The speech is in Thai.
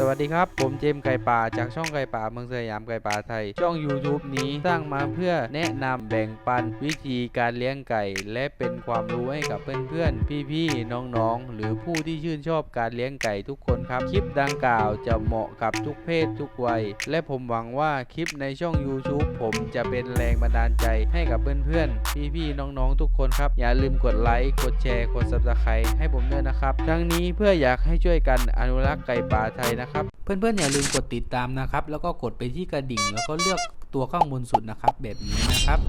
สวัสดีครับ ผมเจมส์ไก่ป่าจากช่องไก่ป่าเมืองสยามไก่ป่าไทย ช่อง YouTube นี้สร้างมาเพื่อแนะนำแบ่งปันวิธีการเลี้ยงไก่ และเป็นความรู้ให้กับเพื่อนๆ พี่ๆ น้องๆ หรือผู้ที่ชื่นชอบการเลี้ยงไก่ทุกคนครับ คลิปดังกล่าวจะเหมาะกับทุกเพศทุกวัย และผมหวังว่าคลิปในช่อง YouTube ผมจะเป็นแรงบันดาลใจให้กับเพื่อนๆ พี่ๆ น้องๆ ทุกคนครับ อย่าลืมกดไลค์กดแชร์กด Subscribe ให้ผมด้วยนะครับ ทั้งนี้เพื่ออยากให้ช่วยกันอนุรักษ์ไก่ป่าไทยนะนะครับ เพื่อนๆอย่าลืมกดติดตามนะครับ แล้วก็กดไปที่กระดิ่ง แล้วก็เลือกตัวข้างบนสุดนะครับ แบบนี้นะครับ